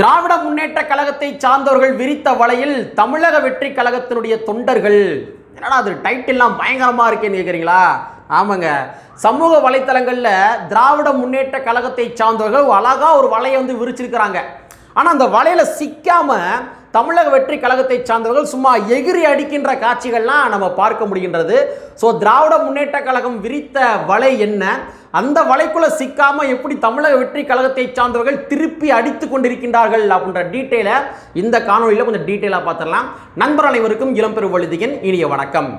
திராவிட முன்னேற்ற கழகத்தை சார்ந்தவர்கள் விரித்த வலையில் தமிழக வெற்றி கழகத்தினுடைய தொண்டர்கள். என்னடா அது டைட்டில்லாம் பயங்கரமாக இருக்கேன்னு கேட்குறீங்களா ஆமாங்க. சமூக வலைத்தளங்களில் திராவிட முன்னேற்ற கழகத்தை சார்ந்தவர்கள் அழகாக ஒரு வலையை வந்து விரிச்சிருக்கிறாங்க. ஆனால் அந்த வலையில் சிக்காமல் தமிழக வெற்றி கழகத்தை சார்ந்தவர்கள் சும்மா எகிரி அடிக்கின்ற காட்சிகள்லாம் நம்ம பார்க்க முடிகின்றது. ஸோ திராவிட முன்னேற்ற கழகம் விரித்த வலை என்ன? அந்த வலைக்குள்ள சிக்காம எப்படி தமிழக வெற்றி கழகத்தை சார்ந்தவர்கள் திருப்பி அடித்து கொண்டிருக்கின்றார்கள் அப்படின்ற டீட்டெயிலை இந்த காணொலியில் கொஞ்சம் டீட்டெயிலாக பார்த்துடலாம். நண்பர் அனைவருக்கும் இளம்பெரு வழுதியின் இனிய வணக்கம்.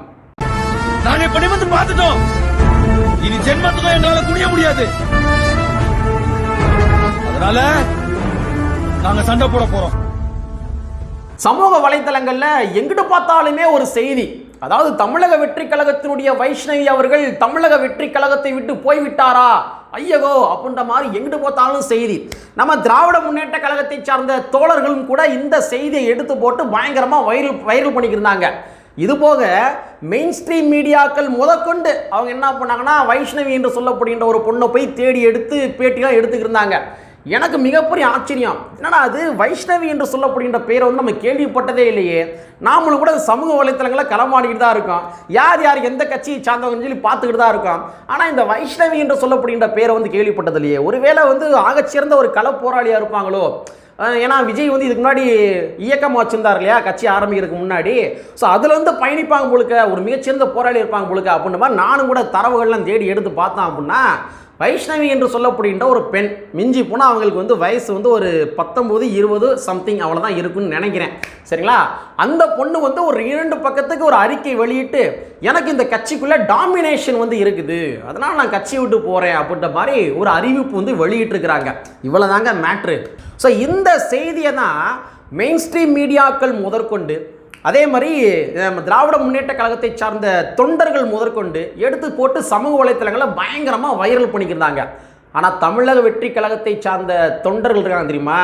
நாங்க இப்ப பார்த்துட்டோம். இனி ஜென்மத்துக்கும் எங்களால குனிய முடியாது. அதனால நாங்க சண்டை போட போறோம். சமூக வலைத்தளங்களில் எங்கிட்டு பார்த்தாலுமே ஒரு செய்தி. அதாவது தமிழக வெற்றி கழகத்தினுடைய வைஷ்ணவி அவர்கள் தமிழக வெற்றி கழகத்தை விட்டு போய்விட்டாரா? ஐயகோ அப்படின்ற மாதிரி எங்கிட்டு பார்த்தாலும் செய்தி. நம்ம திராவிட முன்னேற்ற கழகத்தை சார்ந்த தோழர்களும் கூட இந்த செய்தியை எடுத்து போட்டு பயங்கரமாக வைரல் வைரல் பண்ணிக்கிருந்தாங்க. இது போக மெயின் ஸ்ட்ரீம் மீடியாக்கள் முதற்கொண்டு அவங்க என்ன பண்ணாங்கன்னா வைஷ்ணவி என்று சொல்லப்படுகின்ற ஒரு பொண்ணை போய் தேடி எடுத்து பேட்டிலாம் எடுத்துக்கிருந்தாங்க. எனக்கு மிகப்பெரிய ஆச்சரியம். என்னடா அது? வைஷ்ணவி என்று சொல்லப்படுகின்ற பேரை வந்து நம்ம கேள்விப்பட்டதே இல்லையே. நாமளும் கூட சமூக வலைத்தளங்களை களமாடிக்கிட்டு தான் இருக்கோம். யார் யார் எந்த கட்சியை சார்ந்தவங்கன்னு சொல்லி பார்த்துக்கிட்டு தான் இருக்கோம். ஆனால் இந்த வைஷ்ணவி என்று சொல்லப்படுகின்ற பேரை வந்து கேள்விப்பட்டது இல்லையே. ஒருவேளை வந்து ஆகச்சிறந்த ஒரு கள போராளியாக இருப்பாங்களோ? ஏன்னா விஜய் வந்து இதுக்கு முன்னாடி இயக்கமாக வச்சுருந்தார் இல்லையா? கட்சி ஆரம்பிக்கிறதுக்கு முன்னாடி. ஸோ அதில் வந்து பயணிப்பாங்க போலுக்க ஒரு மிகச்சிறந்த போராளி இருப்பாங்க போலுக்க அப்படின்ற மாதிரி நானும் கூட தரவுகள்லாம் தேடி எடுத்து பார்த்தேன் அப்படின்னா வைஷ்ணவி என்று சொல்லப்படுகின்ற ஒரு பெண். மிஞ்சி போனால் அவங்களுக்கு வந்து வயசு வந்து ஒரு பத்தொம்போது இருபது சம்திங் அவ்வளோதான் இருக்குன்னு நினைக்கிறேன். சரிங்களா? அந்த பொண்ணு வந்து ஒரு இரண்டு பக்கத்துக்கு ஒரு அறிக்கை வெளியிட்டு எனக்கு இந்த கட்சிக்குள்ளே டாமினேஷன் வந்து இருக்குது. அதனால் நான் கட்சியை விட்டு போகிறேன் அப்படின்ற மாதிரி ஒரு அறிவிப்பு வந்து வெளியிட்டிருக்கிறாங்க. இவ்வளோ தாங்க மேட்ரு ஸோ இந்த செய்தியை தான் மெயின் ஸ்ட்ரீம் மீடியாக்கள் முதற்கொண்டு அதே மாதிரி நம்ம திராவிட முன்னேற்ற கழகத்தை சார்ந்த தொண்டர்கள் முதற்கொண்டு எடுத்து போட்டு சமூக வலைத்தளங்களில் பயங்கரமாக வைரல் பண்ணிக்கிறாங்க ஆனால் தமிழக வெற்றி கழகத்தை சார்ந்த தொண்டர்கள் இருக்காங்க தெரியுமா?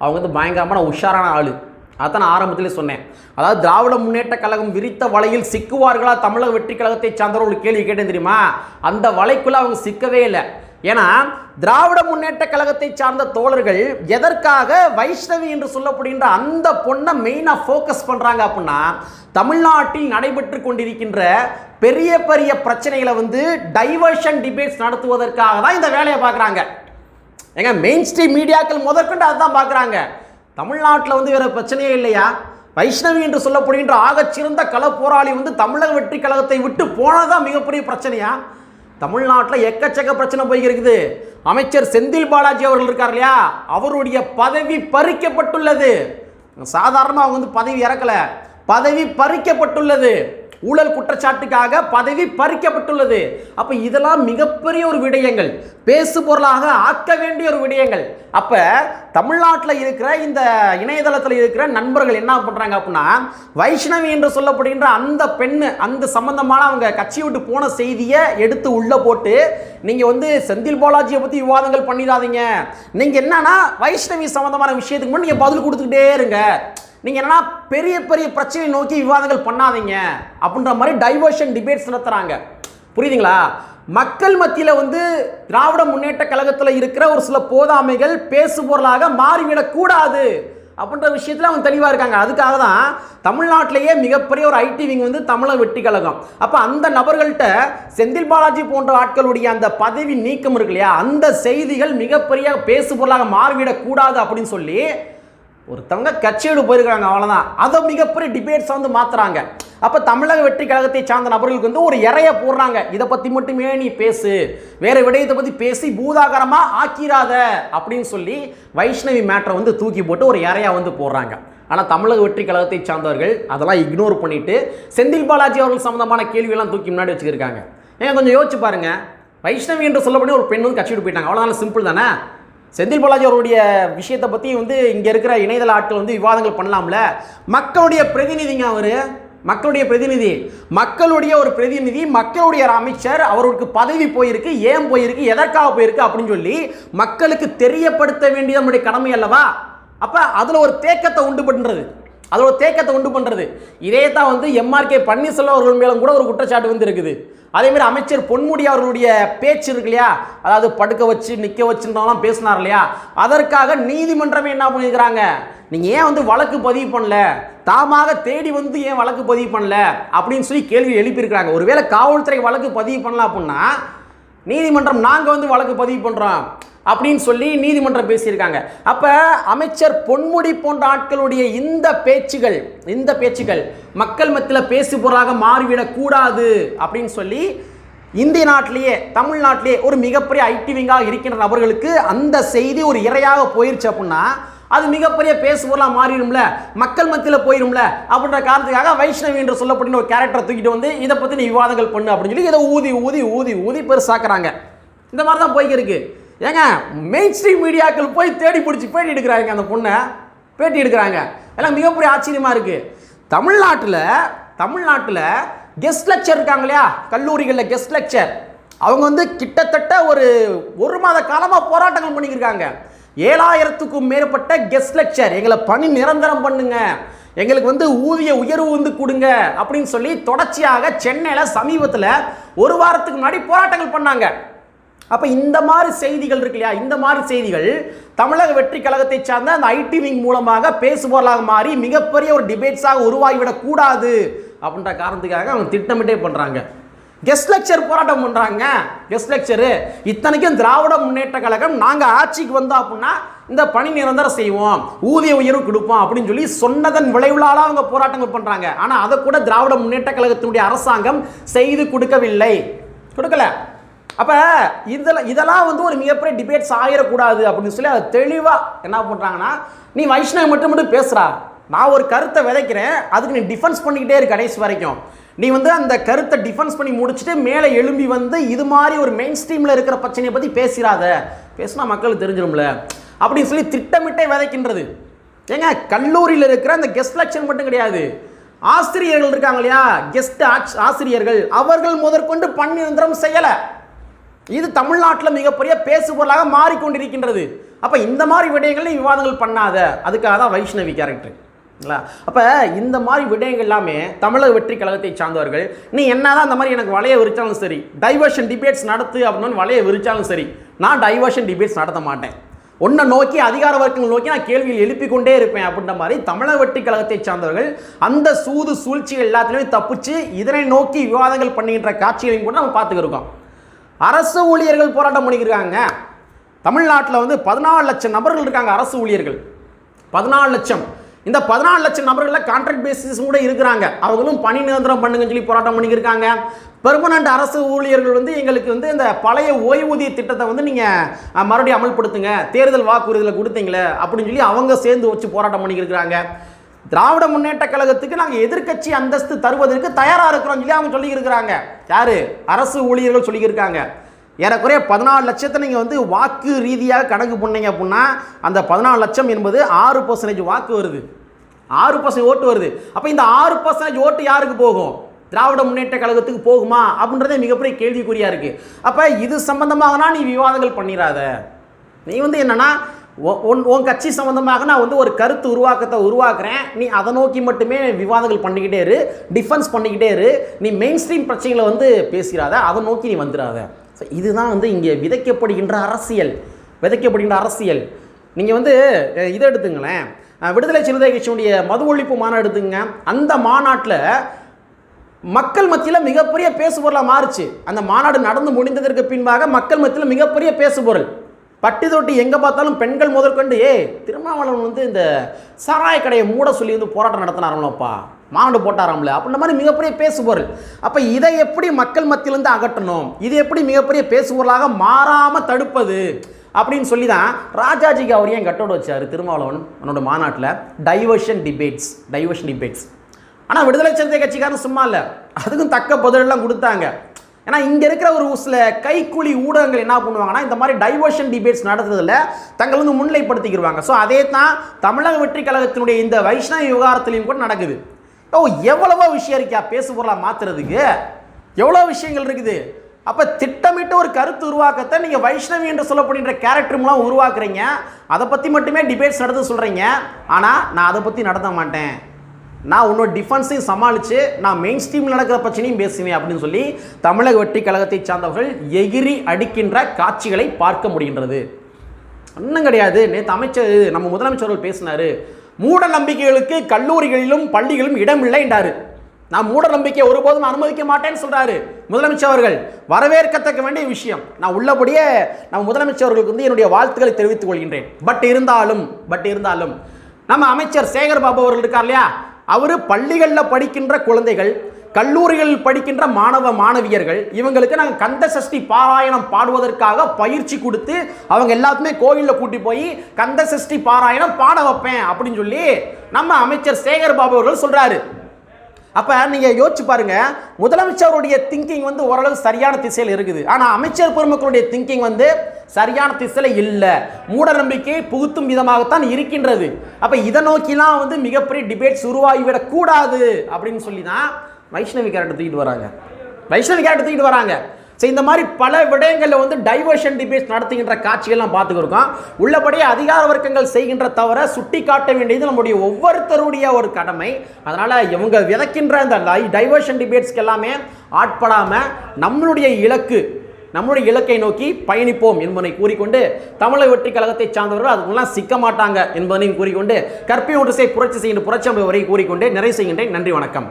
அவங்க வந்து பயங்கரமான உஷாரான ஆள். அதான் நான் ஆரம்பத்திலே சொன்னேன். அதாவது திராவிட முன்னேற்ற கழகம் விரித்த வலையில் சிக்குவார்களா தமிழக வெற்றி கழகத்தை சார்ந்தவர்கள் ஒரு கேள்வி கேட்டேன் தெரியுமா? அந்த வலைக்குள்ளே அவங்க சிக்கவே இல்லை. ஏன்னா திராவிட முன்னேற்ற கழகத்தை சார்ந்த தோழர்கள் எதற்காக வைஷ்ணவி என்று சொல்லப்படுகின்ற அந்த பொண்ணை மெயினாக ஃபோக்கஸ் பண்ணுறாங்க அப்படின்னா தமிழ்நாட்டில் நடைபெற்று கொண்டிருக்கின்ற பெரிய பெரிய பிரச்சனைகளை வந்து டைவர்ஷன் டிபேட்ஸ் நடத்துவதற்காக தான் இந்த வேலையை பார்க்குறாங்க. ஏங்க மெயின் ஸ்ட்ரீம் மீடியாக்கள் முதற்கொண்டு அதுதான் பார்க்குறாங்க. தமிழ்நாட்டில் வந்து வேறு பிரச்சனையே இல்லையா? வைஷ்ணவி என்று சொல்லப்படுகின்ற ஆகச்சிறந்த கள போராளி வந்து தமிழக வெற்றி கழகத்தை விட்டு போனதான் மிகப்பெரிய பிரச்சனையா? தமிழ்நாட்டில் எக்கச்சக்க பிரச்சனை போய்கிருக்குது அமைச்சர் செந்தில் பாலாஜி அவர்கள் இருக்கார் இல்லையா? அவருடைய பதவி பறிக்கப்பட்டுள்ளது. சாதாரணமாக அவங்க வந்து பதவி இறக்கலை. பதவி பறிக்கப்பட்டுள்ளது. ஊழல் குற்றச்சாட்டுக்காக பதவி பறிக்கப்பட்டுள்ளது. அப்ப இதெல்லாம் மிகப்பெரிய ஒரு விடயங்கள். பேசு பொருளாக ஆக்க வேண்டிய ஒரு விடயங்கள். அப்ப தமிழ்நாட்டில் இருக்கிற இந்த இணையதளத்தில் இருக்கிற நண்பர்கள் என்ன பண்றாங்க அப்படின்னா வைஷ்ணவி என்று சொல்லப்படுகின்ற அந்த பெண்ணு அந்த சம்பந்தமான அவங்க கட்சி விட்டு போன செய்தியை எடுத்து உள்ள போட்டு நீங்க வந்து செந்தில் பாலாஜியை பத்தி விவாதங்கள் பண்ணிடாதீங்க. நீங்க என்னன்னா வைஷ்ணவி சம்பந்தமான விஷயத்துக்கு மட்டும் நீங்க பதில் கொடுத்துக்கிட்டே இருங்க. நீங்கள் என்னன்னா பெரிய பெரிய பிரச்சனை நோக்கி விவாதங்கள் பண்ணாதீங்க அப்படின்ற மாதிரி டைவர்ஷன் டிபேட்ஸ் நடத்துகிறாங்க புரியுதுங்களா? மக்கள் மத்தியில் வந்து திராவிட முன்னேற்ற கழகத்தில் இருக்கிற ஒரு சில போதாமைகள் பேசு பொருளாக மாறிவிடக்கூடாது அப்படின்ற விஷயத்தில் அவங்க தெளிவாக இருக்காங்க. அதுக்காக தான் தமிழ்நாட்டிலேயே மிகப்பெரிய ஒரு ஐடி விங் வந்து தமிழக வெட்டி கழகம். அப்போ அந்த நபர்கள்ட்ட செந்தில் பாலாஜி போன்ற ஆட்களுடைய அந்த பதவி நீக்கம் இருக்கு இல்லையா? அந்த செய்திகள் மிகப்பெரிய பேசுபொருளாக மாறிவிடக்கூடாது அப்படின்னு சொல்லி ஒருத்தவங்க கட்சியோடு போயிருக்கிறாங்க அவ்வளோதான் அதை மிகப்பெரிய டிபேட்ஸ் வந்து மாத்துறாங்க. அப்போ தமிழக வெற்றி கழகத்தை சார்ந்த நபர்களுக்கு வந்து ஒரு இறைய போடுறாங்க. இதை பற்றி மட்டுமே நீ பேசு? வேறு விடயத்தை பற்றி பேசி பூதாகரமாக ஆக்கிராத அப்படின்னு சொல்லி வைஷ்ணவி மேட்டரை வந்து தூக்கி போட்டு ஒரு இறையா வந்து போடுறாங்க. ஆனால் தமிழக வெற்றி கழகத்தை சார்ந்தவர்கள் அதெல்லாம் இக்னோர் பண்ணிவிட்டு செந்தில் பாலாஜி அவர்கள் சம்மந்தமான கேள்வியெல்லாம் தூக்கி முன்னாடி வச்சுருக்காங்க ஏன் கொஞ்சம் யோசிச்சு பாருங்க. வைஷ்ணவி என்று சொல்லப்படி ஒரு பெண் வந்து கட்சிட்டு போயிட்டாங்க. அவ்வளோதான சிம்பிள் தானே? செந்தில் பாலாஜி அவருடைய விஷயத்தை பற்றி வந்து இங்கே இருக்கிற இணையதள ஆட்கள் வந்து விவாதங்கள் பண்ணலாம்ல? மக்களுடைய பிரதிநிதிங்க அவர். மக்களுடைய பிரதிநிதி. மக்களுடைய ஒரு பிரதிநிதி மக்களுடைய அமைச்சர் அவருக்கு பதவி போயிருக்கு ஏன் போயிருக்கு எதற்காக போயிருக்கு அப்படின்னு சொல்லி மக்களுக்கு தெரியப்படுத்த வேண்டியது நம்முடைய கடமை அல்லவா? அப்போ அதில் ஒரு தேக்கத்தை உண்டு பண்ணுறது அதில் ஒரு தேக்கத்தை உண்டு பண்ணுறது இதே தான் வந்து எம்ஆர்கே பன்னீர்செல்வம் அவர்கள் மேலும் கூட ஒரு குற்றச்சாட்டு வந்து இருக்குது. அதேமாதிரி அமைச்சர் பொன்முடி அவர்களுடைய பேச்சு இருக்கு இல்லையா? அதாவது படுக்க வச்சு நிற்க வச்சுருந்தவங்களாம் பேசினார் இல்லையா? அதற்காக நீதிமன்றமே என்ன பண்ணியிருக்கிறாங்க? நீங்கள் ஏன் வந்து வழக்கு பதிவு பண்ணல? தாமாக தேடி வந்து ஏன் வழக்கு பதிவு பண்ணல? அப்படின்னு சொல்லி கேள்வி எழுப்பியிருக்கிறாங்க. ஒருவேளை காவல்துறை வழக்கு பதிவு பண்ணலாம் அப்படின்னா நீதிமன்றம் நாங்கள் வந்து வழக்கு பதிவு பண்ணுறோம் அப்படின்னு சொல்லி நீதிமன்றம் பேசியிருக்காங்க. அப்போ அமைச்சர் பொன்முடி போன்ற ஆட்களுடைய இந்த பேச்சுகள் இந்த பேச்சுகள் மக்கள் மத்தியில் பேசு பொருளாக மாறிவிடக்கூடாது அப்படின்னு சொல்லி இந்திய நாட்டிலேயே தமிழ்நாட்டிலேயே ஒரு மிகப்பெரிய ஐடி விங்காக இருக்கின்ற நபர்களுக்கு அந்த செய்தி ஒரு இரையாக போயிருச்சு அப்படின்னா அது மிகப்பெரிய பேசு பொருளாக மாறிடும்ல மக்கள் மத்தியில் போயிடும்ல அப்படின்ற காரணத்துக்காக வைஷ்ணவி என்று சொல்லப்பட்ட ஒரு கேரக்டரை தூக்கிட்டு வந்து இதை பற்றி நீ விவாதங்கள் பண்ணு அப்படின்னு சொல்லி இதை ஊதி ஊதி ஊதி ஊதி பெருசாக்குறாங்க. இந்த மாதிரி தான் போய்க்கு இருக்குது ஏங்க மெயின் ஸ்ட்ரீம் மீடியாக்கள் போய் தேடி பிடிச்சி பேட்டி எடுக்கிறாங்க அந்த பொண்ணை. பேட்டி எடுக்கிறாங்க. எல்லாம் மிகப்பெரிய ஆச்சரியமாக இருக்குது தமிழ்நாட்டில் தமிழ்நாட்டில் கெஸ்ட் லெக்சர் இருக்காங்க இல்லையா? கல்லூரிகளில் கெஸ்ட் லெக்சர் அவங்க வந்து கிட்டத்தட்ட ஒரு ஒரு மாத காலமாக போராட்டங்கள் பண்ணிக்கிருக்காங்க. ஏழாயிரத்துக்கும் மேற்பட்ட கெஸ்ட் லெக்சர் எங்களை பணி நிரந்தரம் பண்ணுங்க. எங்களுக்கு வந்து ஊதிய உயர்வு வந்து கொடுங்க அப்படின்னு சொல்லி தொடர்ச்சியாக சென்னையில் சமீபத்தில் ஒரு வாரத்துக்கு முன்னாடி போராட்டங்கள் பண்ணாங்க. அப்போ இந்த மாதிரி செய்திகள் இருக்கு இல்லையா? இந்த மாதிரி செய்திகள் தமிழக வெற்றி கழகத்தை சார்ந்த அந்த ஐடி விங் மூலமாக பேசுபொருளாக மாறி மிகப்பெரிய ஒரு டிபேட்ஸாக உருவாகிவிடக்கூடாது அப்படின்ற காரணத்துக்காக அவங்க திட்டமிட்டே பண்ணுறாங்க கெஸ்ட் லெக்சர் போராட்டம் பண்ணுறாங்க கெஸ்ட் லெக்சரு இத்தனைக்கும் திராவிட முன்னேற்ற கழகம் நாங்கள் ஆட்சிக்கு வந்தோம் அப்படின்னா இந்த பணி நிரந்தரம் செய்வோம். ஊதிய உயர்வு கொடுப்போம் அப்படின்னு சொல்லி சொன்னதன் விளைவுளால அவங்க போராட்டங்கள் பண்ணுறாங்க ஆனால் அதை கூட திராவிட முன்னேற்ற கழகத்தினுடைய அரசாங்கம் செய்து கொடுக்கவில்லை. கொடுக்கல. அப்போ இதெல்லாம் இதெல்லாம் வந்து ஒரு மிகப்பெரிய டிபேட்ஸ் ஆகிடக்கூடாது அப்படின்னு சொல்லி அதை தெளிவாக என்ன பண்ணுறாங்கன்னா நீ வைஷ்ணவ மட்டும் மட்டும் பேசுகிறா நான் ஒரு கருத்தை விதைக்கிறேன் அதுக்கு நீ டிஃபென்ஸ் பண்ணிக்கிட்டே இரு கடைசி வரைக்கும். நீ வந்து அந்த கருத்தை டிஃபென்ஸ் பண்ணி முடிச்சுட்டு மேலே எழும்பி வந்து இது மாதிரி ஒரு மெயின் ஸ்ட்ரீமில் இருக்கிற பிரச்சனையை பற்றி பேசிடாத பேசினா மக்களுக்கு தெரிஞ்சிடும்ல அப்படின்னு சொல்லி திட்டமிட்டே விதைக்கின்றது. ஏங்க கல்லூரியில் இருக்கிற அந்த கெஸ்ட் லெக்சர் மட்டும் கிடையாது. ஆசிரியர்கள் இருக்காங்க இல்லையா? கெஸ்ட் ஆசிரியர்கள். அவர்கள் முதற்கொண்டு பணி நிரந்தரம் செய்யலை. இது தமிழ்நாட்டில் மிகப்பெரிய பேசுபொருளாக மாறிக்கொண்டிருக்கின்றது. அப்போ இந்த மாதிரி விடயங்களையும் விவாதங்கள் பண்ணாத. அதுக்காக தான் வைஷ்ணவி கேரக்டர் இல்லைங்களா அப்போ இந்த மாதிரி விடயங்கள் எல்லாமே தமிழக வெற்றி கழகத்தை சார்ந்தவர்கள் நீ என்னதான் அந்த மாதிரி எனக்கு வலைய விரிச்சாலும் சரி டைவர்ஷன் டிபேட்ஸ் நடத்து அப்படின்னு வலைய விரிச்சாலும் சரி நான் டைவர்ஷன் டிபேட்ஸ் நடத்த மாட்டேன். ஒன்றை நோக்கி அதிகார வர்க்கங்கள் நோக்கி நான் கேள்வியில் எழுப்பி கொண்டே இருப்பேன் அப்படின்ற மாதிரி தமிழக வெற்றி கழகத்தை சார்ந்தவர்கள் அந்த சூது சூழ்ச்சிகள் எல்லாத்துலேயுமே தப்பிச்சு இதனை நோக்கி விவாதங்கள் பண்ணுகின்ற காட்சிகளையும் கூட நம்ம பார்த்துக்கிருக்கோம். அரசு ஊழியர்கள் போராட்டம் பண்ணிக்கிறாங்க தமிழ்நாட்டில் வந்து பதினாலு லட்சம் நபர்கள் இருக்காங்க அரசு ஊழியர்கள். பதினாலு லட்சம். இந்த பதினாலு லட்சம் நபர்களில் கான்ட்ராக்ட் பேசிஸ் கூட இருக்கிறாங்க. அவங்களும் பணி நிரந்தரம் பண்ணுங்கன்னு சொல்லி போராட்டம் பண்ணிக்கிருக்காங்க. பெர்மனண்ட் அரசு ஊழியர்கள் வந்து எங்களுக்கு வந்து இந்த பழைய ஓய்வூதிய திட்டத்தை வந்து நீங்கள் மறுபடியும் அமல்படுத்துங்க. தேர்தல் வாக்குறுதியில் கொடுத்தீங்களே அப்படின்னு சொல்லி அவங்க சேர்ந்து வச்சு போராட்டம் பண்ணிக்கிருக்கிறாங்க. திராவிட முன்னேற்ற கழகத்துக்கு நாங்கள் எதிர்க்கட்சி அந்தஸ்து தருவதற்கு தயாராக இருக்கிறோம் சொல்லி அவங்க சொல்லியிருக்கிறாங்க. யார்? அரசு ஊழியர்கள் சொல்லியிருக்காங்க. ஏறக்குறைய பதினாலு லட்சத்தை நீங்கள் வந்து வாக்கு ரீதியாக கணக்கு பண்ணீங்க அப்படின்னா அந்த பதினாலு லட்சம் என்பது ஆறு பர்சன்டேஜ் வாக்கு வருது. ஆறு பர்சன்ட் ஓட்டு வருது. அப்போ இந்த ஆறு பர்சன்டேஜ் ஓட்டு யாருக்கு போகும்? திராவிட முன்னேற்ற கழகத்துக்கு போகுமா? அப்படின்றதே மிகப்பெரிய கேள்விக்குறியாக இருக்குது அப்போ இது சம்பந்தமாகனா நீ விவாதங்கள் பண்ணிடாத நீ வந்து என்னென்னா உன் உன்- உன் கட்சி சம்மந்தமாக நான் வந்து ஒரு கருத்து உருவாக்கத்தை உருவாக்குறேன். நீ அதை நோக்கி மட்டுமே விவாதங்கள் பண்ணிக்கிட்டே இரு டிஃபென்ஸ் பண்ணிக்கிட்டே இரு. நீ மெயின் ஸ்ட்ரீம் பிரச்சனைகளை வந்து பேசிடாத அதை நோக்கி நீ வந்துடாத ஸோ இதுதான் வந்து இங்கே விதைக்கப்படுகின்ற அரசியல். விதைக்கப்படுகின்ற அரசியல். நீங்கள் வந்து இதை எடுத்துங்களேன். விடுதலை சிறுத்தை கட்சியினுடைய மது ஒழிப்பு மாநாடு எடுத்துங்க. அந்த மாநாட்டில் மக்கள் மத்தியில் மிகப்பெரிய பேசுபொருளாக மாறுச்சு. அந்த மாநாடு நடந்து முடிந்ததற்கு பின்பாக மக்கள் மத்தியில் மிகப்பெரிய பேசுபொருள். பட்டி தொட்டி எங்கே பார்த்தாலும் பெண்கள் முதற்கொண்டு ஏ திருமாவளவன் வந்து இந்த சாராய கடையை மூட சொல்லி வந்து போராட்டம் நடத்தினாரம்லப்பா. மாநாடு போட்டாராம்ல. அப்படின்ற மாதிரி மிகப்பெரிய பேசுபொருள். அப்போ இதை எப்படி மக்கள் மத்தியிலேருந்து அகற்றணும்? இது எப்படி மிகப்பெரிய பேசுபொருளாக மாறாமல் தடுப்பது? அப்படின்னு சொல்லி தான் ராஜாஜிக்கு அவர் ஏன் கட்டோட வச்சார் திருமாவளவன் என்னோட மாநாட்டில்? டைவர்ஷன் டிபேட்ஸ் டைவர்ஷன் டிபேட்ஸ் ஆனால் விடுதலை சிறுத்தை கட்சிக்காரன் சும்மா இல்லை. அதுக்கும் தக்க பதிலெல்லாம் கொடுத்தாங்க. ஏன்னா இங்கே இருக்கிற ஒரு சில கைக்கூலி ஊடகங்கள் என்ன பண்ணுவாங்கன்னா இந்த மாதிரி டைவர்ஷன் டிபேட்ஸ் நடத்துறதுல தங்களை வந்து முன்னிலைப்படுத்திக்கிடுவாங்க ஸோ அதே தான் தமிழக வெற்றி கழகத்தினுடைய இந்த வைஷ்ணவ விவகாரத்திலையும் கூட நடக்குது. ஓ எவ்வளவோ விஷயம் இருக்கியா பேசு பொருளாக மாற்றுறதுக்கு எவ்வளோ விஷயங்கள் இருக்குது. அப்போ திட்டமிட்ட ஒரு கருத்து உருவாக்கத்தை நீங்கள் வைஷ்ணவி என்று சொல்லப்படுகின்ற கேரக்டர் மூலம் உருவாக்குறீங்க. அதை பற்றி மட்டுமே டிபேட்ஸ் நடத்த சொல்கிறீங்க ஆனால் நான் அதை பற்றி நடத்த மாட்டேன். நான் உன்னோட டிஃபென்ஸையும் சமாளித்து நான் மெயின் ஸ்ட்ரீமில் நடக்கிற பிரச்சனையும் பேசுவேன் அப்படின்னு சொல்லி தமிழக வெற்றி கழகத்தை சார்ந்தவர்கள் எகிரி அடிக்கின்ற காட்சிகளை பார்க்க முடிகின்றது. ஒன்றும் கிடையாது. நேற்று அமைச்சர் நம்ம முதலமைச்சர்கள் பேசினார். மூட நம்பிக்கைகளுக்கு கல்லூரிகளிலும் பள்ளிகளிலும் இடமில்லை என்றார் நான் மூட நம்பிக்கையை ஒருபோதும் அனுமதிக்க மாட்டேன்னு சொல்கிறாரு முதலமைச்சர் அவர்கள். வரவேற்கத்தக்க வேண்டிய விஷயம். நான் உள்ளபடியே நம்ம முதலமைச்சர் அவர்களுக்கு வந்து என்னுடைய வாழ்த்துக்களை தெரிவித்துக் கொள்கின்றேன். பட் இருந்தாலும் பட் இருந்தாலும் நம்ம அமைச்சர் சேகர் பாபு அவர்கள் இருக்கார் இல்லையா? அவர் பள்ளிகளில் படிக்கின்ற குழந்தைகள் கல்லூரிகளில் படிக்கின்ற மாணவ மாணவியர்கள் இவங்களுக்கு நாங்கள் கந்த சஷ்டி பாராயணம் பாடுவதற்காக பயிற்சி கொடுத்து அவங்க எல்லாத்துமே கோயிலில் கூட்டி போய் கந்த சஷ்டி பாராயணம் பாட வைப்பேன் அப்படின்னு சொல்லி நம்ம அமைச்சர் சேகர் பாபு அவர்கள் சொல்கிறாரு அப்போ நீங்கள் யோசிச்சு பாருங்கள் முதலமைச்சருடைய திங்கிங் வந்து ஓரளவு சரியான திசையில் இருக்குது. ஆனால் அமைச்சர் பெருமக்களுடைய திங்கிங் வந்து சரியான திசையில் இல்லை. மூட நம்பிக்கையை புகுத்தும் விதமாகத்தான் இருக்கின்றது. அப்போ இதை நோக்கிலாம் வந்து மிகப்பெரிய டிபேட்ஸ் உருவாகிவிடக் கூடாது அப்படின்னு சொல்லி தான் வைஷ்ணவி கேரக்டர் தூக்கிட்டு வராங்க. வைஷ்ணவி கேரக்டர் தூக்கிட்டு வராங்க. ஸோ இந்த மாதிரி பல விடயங்களில் வந்து டைவர்ஷன் டிபேட்ஸ் நடத்துகின்ற காட்சிகள்லாம் பார்த்துக்கிருக்கோம். உள்ளபடியே அதிகார வர்க்கங்கள் செய்கின்ற தவிர சுட்டி காட்ட வேண்டியது நம்முடைய ஒவ்வொருத்தருடைய ஒரு கடமை. அதனால் இவங்க விதைக்கின்ற இந்த டைவர்ஷன் டிபேட்ஸ்க்கு எல்லாமே ஆட்படாமல் நம்மளுடைய இலக்கு நம்மளுடைய இலக்கை நோக்கி பயணிப்போம் என்பதை கூறிக்கொண்டு தமிழக வெற்றி கழகத்தை சார்ந்தவர்கள் அதுக்கெல்லாம் சிக்க மாட்டாங்க என்பதையும் கூறிக்கொண்டு கற்பி ஒன்று செய் புரட்சி செய்கின்ற புரட்சி அமைப்பு வரை கூறிக்கொண்டு நிறைவு செய்கின்றேன். நன்றி வணக்கம்.